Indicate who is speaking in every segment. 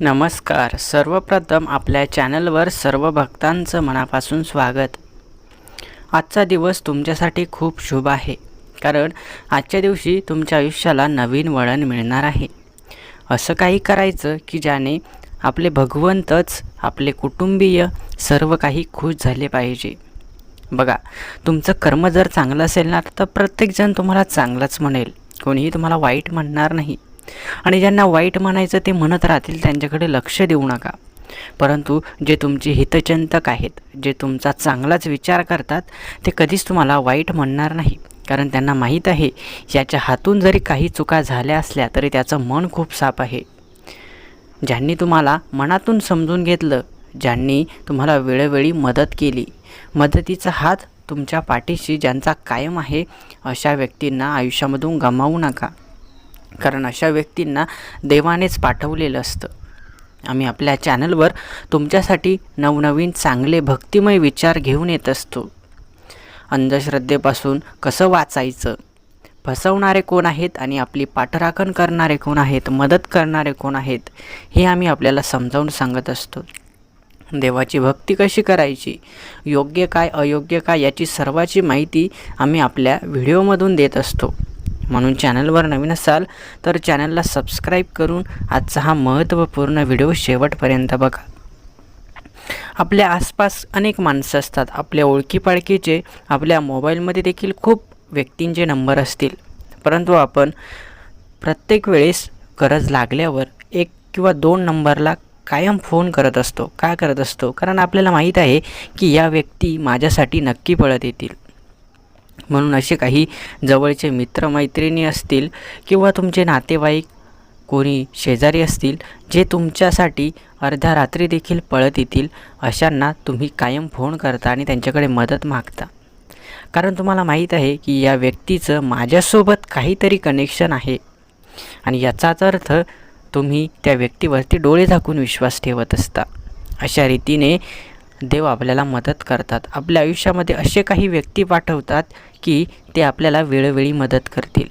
Speaker 1: नमस्कार. सर्वप्रथम आपल्या चॅनलवर सर्व भक्तांचं मनापासून स्वागत. आजचा दिवस तुमच्यासाठी खूप शुभ आहे. कारण आजच्या दिवशी तुमच्या आयुष्याला नवीन वळण मिळणार आहे. असं काही करायचं की ज्याने आपले भगवंतच आपले कुटुंबीय सर्व काही खुश झाले पाहिजे. बघा तुमचं कर्म जर चांगलं असेल ना तर प्रत्येकजण तुम्हाला चांगलंच म्हणेल. कोणीही तुम्हाला वाईट म्हणणार नाही. आणि ज्यांना वाईट म्हणायचं ते म्हणत राहतील त्यांच्याकडे लक्ष देऊ नका. परंतु जे तुमचे हितचिंतक आहेत जे तुमचा चांगलाच विचार करतात ते कधीच तुम्हाला वाईट म्हणणार नाही. कारण त्यांना माहीत आहे याच्या हातून जरी काही चुका झाल्या असल्या तरी त्याचं मन खूप साफ आहे. ज्यांनी तुम्हाला मनातून समजून घेतलं ज्यांनी तुम्हाला वेळोवेळी मदत केली मदतीचा हात तुमच्या पाठीशी ज्यांचा कायम आहे अशा व्यक्तींना आयुष्यामधून गमावू नका. कारण अशा व्यक्तींना देवानेच पाठवलेलं असतं. आम्ही आपल्या चॅनलवर तुमच्यासाठी नवनवीन चांगले भक्तिमय विचार घेऊन येत असतो. अंधश्रद्धेपासून कसं वाचायचं? फसवणारे कोण आहेत आणि आपली पाठराखण करणारे कोण आहेत मदत करणारे कोण आहेत हे आम्ही आपल्याला समजावून सांगत असतो. देवाची भक्ती कशी करायची? योग्य काय अयोग्य काय याची सर्वाची माहिती आम्ही आपल्या व्हिडिओमधून देत असतो. म्हणून चॅनलवर नवीन असाल तर चॅनलला सबस्क्राईब करून आजचा हा महत्त्वपूर्ण व्हिडिओ शेवटपर्यंत बघा. आपल्या आसपास अनेक माणसं असतात. आपल्या ओळखीपाळखीचे आपल्या मोबाईलमध्ये देखील खूप व्यक्तींचे नंबर असतील. परंतु आपण प्रत्येक वेळेस गरज लागल्यावर एक किंवा दोन नंबरला कायम फोन करत असतो. का करत असतो? कारण आपल्याला माहीत आहे की या व्यक्ती माझ्यासाठी नक्की पळत येतील. म्हणून असे काही जवळचे मित्रमैत्रिणी असतील किंवा तुमचे नातेवाईक कोणी शेजारी असतील जे तुमच्यासाठी अर्ध्या रात्री देखील पळत येतील अशांना तुम्ही कायम फोन करता आणि त्यांच्याकडे मदत मागता. कारण तुम्हाला माहीत आहे की या व्यक्तीचं माझ्यासोबत काहीतरी कनेक्शन आहे. आणि याचाच अर्थ तुम्ही त्या व्यक्तीवरती डोळे झाकून विश्वास ठेवत असता. अशा रीतीने देव आपल्याला मदत करतात. आपल्या आयुष्यामध्ये असे काही व्यक्ती पाठवतात की ते आपल्याला वेळोवेळी मदत करतील.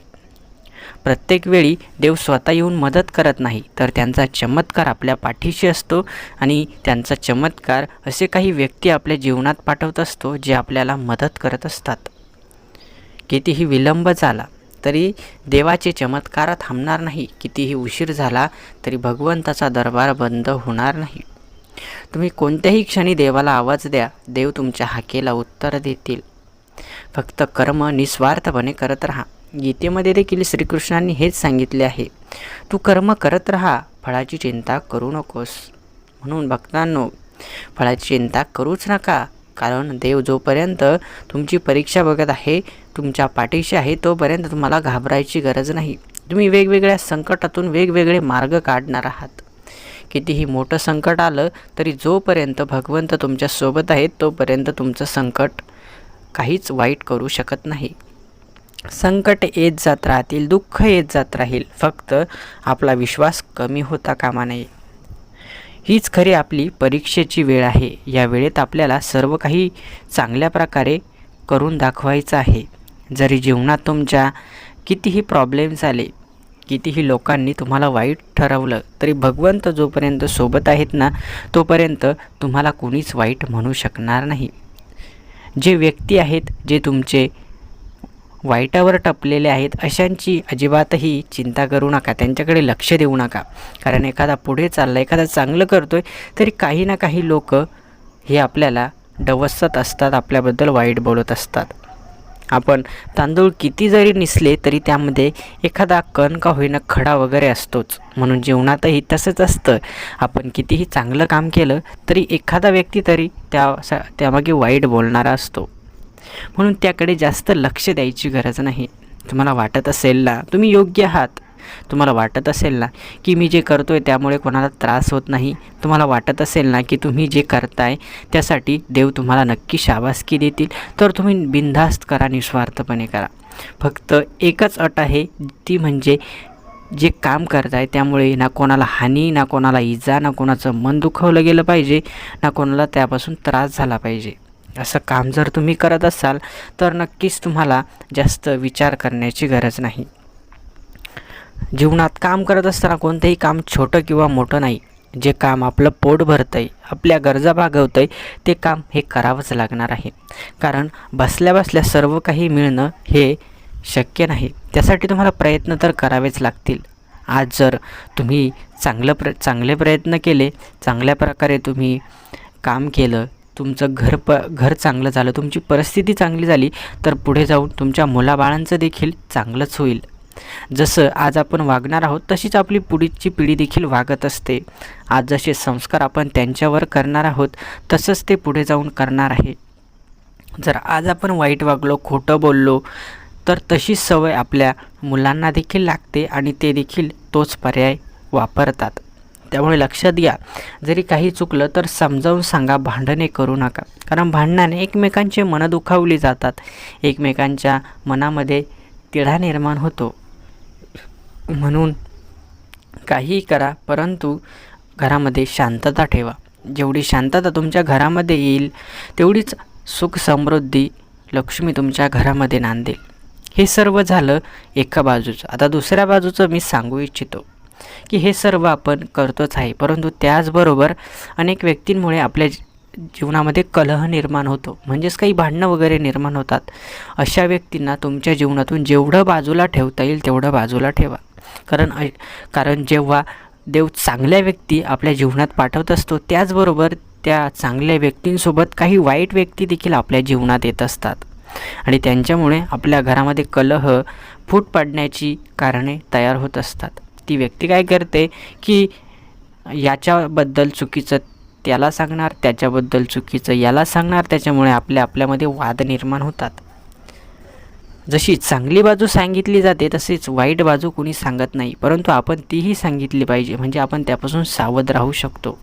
Speaker 1: प्रत्येक वेळी देव स्वतः येऊन मदत करत नाही तर त्यांचा चमत्कार आपल्या पाठीशी असतो आणि त्यांचा चमत्कार असे काही व्यक्ती आपल्या जीवनात पाठवत असतो जे आपल्याला मदत करत असतात. कितीही विलंब झाला तरी देवाचे चमत्कार थांबणार नाही कितीही उशीर झाला तरी भगवंताचा दरबार बंद होणार नाही. तुम्ही कोणत्याही क्षणी देवाला आवाज द्या. देव तुमच्या हाकेला उत्तर देतील. फक्त कर्म निस्वार्थपणे करत राहा. गीतेमध्ये देखील श्रीकृष्णांनी हेच सांगितले आहे. तू कर्म करत राहा. फळाची चिंता करू नकोस. म्हणून भक्तांनो फळाची चिंता करूच नका. कारण देव जोपर्यंत तुमची परीक्षा बघत आहे तुमच्या पाठीशी आहे तोपर्यंत तुम्हाला घाबरायची गरज नाही. तुम्ही वेगवेगळ्या संकटातून वेगवेगळे मार्ग काढणार आहात. कितीही मोठं संकट आलं तरी जोपर्यंत भगवंत तुमच्यासोबत आहेत तोपर्यंत तुमचं संकट काहीच वाईट करू शकत नाही. संकट येत जात राहतील दुःख येत जात राहील. फक्त आपला विश्वास कमी होता कामा नये. हीच खरी आपली परीक्षेची वेळ आहे. या वेळेत आपल्याला सर्व काही चांगल्या प्रकारे करून दाखवायचं आहे. जरी जीवनात तुमच्या कितीही प्रॉब्लेम्स आले कितीही लोकांनी तुम्हाला वाईट ठरवलं तरी भगवंत जोपर्यंत सोबत आहेत ना तोपर्यंत तुम्हाला कोणीच वाईट म्हणू शकणार नाही. जे व्यक्ती आहेत जे तुमचे वाईटावर टपलेले आहेत अशांची अजिबातही चिंता करू नका त्यांच्याकडे लक्ष देऊ नका. कारण एखादा पुढे चालला एखादा चांगलं करतो आहे तरी काही ना काही लोक हे आपल्याला डवसत असतात आपल्याबद्दल वाईट बोलत असतात. आपण तांदूळ किती जरी निसले तरी त्यामध्ये एखादा कण का होईना खडा वगैरे असतोच. म्हणून जीवनातही तसंच असतं. आपण कितीही चांगलं काम केलं तरी एखादा व्यक्ती तरी त्या त्यामागे वाईट बोलणारा असतो. म्हणून त्याकडे जास्त लक्ष द्यायची गरज नाही. तुम्हाला वाटत असेल ना तुम्ही योग्य आहात. तुम्हाला वाटत असेल ना की मी जे करतो आहे त्यामुळे कोणाला त्रास होत नाही? तुम्हाला वाटत असेल ना की तुम्ही जे करताय त्यासाठी देव तुम्हाला नक्की शाबासकी देतील? तर तुम्ही बिनधास्त करा निस्वार्थपणे करा. फक्त एकच अट आहे ती म्हणजे जे काम करताय त्यामुळे ना कोणाला हानी ना कोणाला इजा ना कोणाचं मन दुखवलं गेलं पाहिजे ना कोणाला त्यापासून त्रास झाला पाहिजे. असं काम जर तुम्ही करत असाल तर नक्कीच तुम्हाला जास्त विचार करण्याची गरज नाही. जीवनात काम करत असताना कोणतंही काम छोटं किंवा मोठं नाही. जे काम आपलं पोट भरतं आहे आपल्या गरजा भागवतं आहे ते काम हे करावंच लागणार आहे. कारण बसल्या बसल्या सर्व काही मिळणं हे शक्य नाही. त्यासाठी तुम्हाला प्रयत्न तर करावेच लागतील. आज जर तुम्ही चांगलं प्र चांगले प्रयत्न केले चांगल्या प्रकारे तुम्ही काम केलं तुमचं घर प घर चांगलं झालं तुमची परिस्थिती चांगली झाली तर पुढे जाऊन तुमच्या मुलाबाळांचं देखील चांगलंच होईल. जसं आज आपण वागणार आहोत तशीच आपली पुढची पिढी देखील वागत असते. आज जसे संस्कार आपण त्यांच्यावर करणार आहोत तसंच ते पुढे जाऊन करणार आहे. जर आज आपण वाईट वागलो खोटं बोललो तर तशीच सवय आपल्या मुलांना देखील लागते आणि ते देखील तोच पर्याय वापरतात. त्यामुळे लक्षात घ्या जरी काही चुकलं तर समजावून सांगा भांडणे करू नका. कारण भांडणाने एकमेकांचे मनं दुखावली जातात. एकमेकांच्या मनामध्ये तिढा निर्माण होतो. म्हणून काहीही करा परंतु घरामध्ये शांतता ठेवा. जेवढी शांतता तुमच्या घरामध्ये येईल तेवढीच सुख समृद्धी लक्ष्मी तुमच्या घरामध्ये नांदेल. हे सर्व झालं एका बाजूचं. आता दुसऱ्या बाजूचं मी सांगू इच्छितो की हे सर्व आपण करतोच आहे परंतु त्याचबरोबर अनेक व्यक्तींमुळे आपल्या जीवनामध्ये कलह निर्माण होतो. म्हणजेच काही भांडणं वगैरे निर्माण होतात. अशा व्यक्तींना तुमच्या जीवनातून जेवढं बाजूला ठेवता येईल तेवढं बाजूला ठेवा. कारण ऐ- कारण जेव्हा देव चांगल्या व्यक्ती आपल्या जीवनात पाठवत असतो त्याचबरोबर त्या चांगल्या व्यक्तींसोबत काही वाईट व्यक्ती देखील आपल्या जीवनात येत असतात. आणि त्यांच्यामुळे आपल्या घरामध्ये कलह फूट पाडण्याची कारणे तयार होत असतात. ती व्यक्ती काय करते की याच्याबद्दल चुकीचं त्याला सांगणार त्याच्याबद्दल चुकीचं याला सांगणार त्याच्यामुळे आपल्या आपल्यामध्ये वाद निर्माण होतात. जशी चांगली बाजू सांगितली जाते तसेच वाईट बाजू कुणी सांगत नाही. परंतु आपण तीही सांगितली पाहिजे म्हणजे आपण त्यापासून सावध राहू शकतो.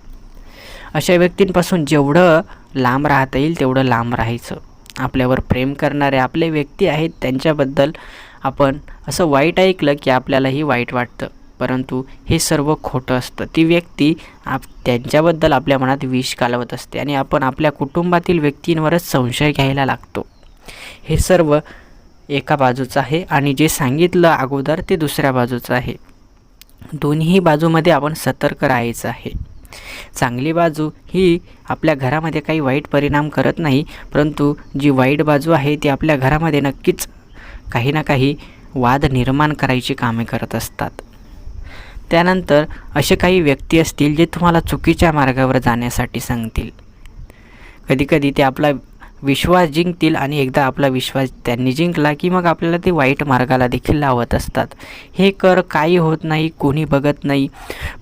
Speaker 1: अशा व्यक्तींपासून जेवढं लांब राहता येईल तेवढं लांब राहायचं. आपल्यावर प्रेम करणारे आपले व्यक्ती आहेत त्यांच्याबद्दल आपण असं वाईट ऐकलं की आपल्यालाही वाईट वाटतं. परंतु हे सर्व खोटं असतं. ती व्यक्ती आप त्यांच्याबद्दल आपल्या मनात विष कालवत असते आणि आपण आपल्या कुटुंबातील व्यक्तींवरच संशय घ्यायला लागतो. हे सर्व एका बाजूचं आहे आणि जे सांगितलं अगोदर ते दुसऱ्या बाजूचं आहे. दोन्ही बाजूमध्ये आपण सतर्क राहायचं आहे. चांगली बाजू ही आपल्या घरामध्ये काही वाईट परिणाम करत नाही परंतु जी वाईट बाजू आहे ती आपल्या घरामध्ये नक्कीच काही ना काही वाद निर्माण करायची कामे करत असतात. त्यानंतर असे काही व्यक्ती असतील जे तुम्हाला चुकीच्या मार्गावर जाण्यासाठी सांगतील. कधीकधी ते आपला विश्वास जिंकतील आणि एकदा आपला विश्वास त्यांनी जिंकला की मग आपल्याला ते वाईट मार्गाला देखील लावत असतात. हे कर काही होत नाही कोणी बघत नाही.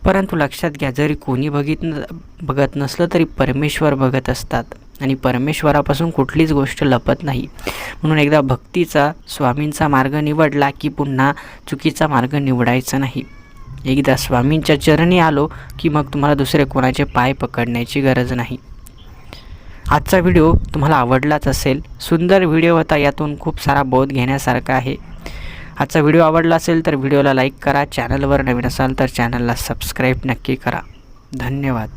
Speaker 1: परंतु लक्षात घ्या जरी कोणी बघित न बघत नसलं तरी परमेश्वर बघत असतात. आणि परमेश्वरापासून कुठलीच गोष्ट लपत नाही. म्हणून एकदा भक्तीचा स्वामींचा मार्ग निवडला की पुन्हा चुकीचा मार्ग निवडायचा नाही. एकदा स्वामींच्या चरणी आलो की मग तुम्हाला दुसरे कोणाचे पाय पकडण्याची गरज नाही. आजचा व्हिडिओ तुम्हाला आवडलाच असेल. सुंदर व्हिडिओ होता यातून खूप सारा बोध घेण्यासारखा आहे. आजचा व्हिडिओ आवडला असेल तर व्हिडिओला लाईक करा. चॅनलवर नवीन असाल तर चॅनलला सबस्क्राईब नक्की करा. धन्यवाद.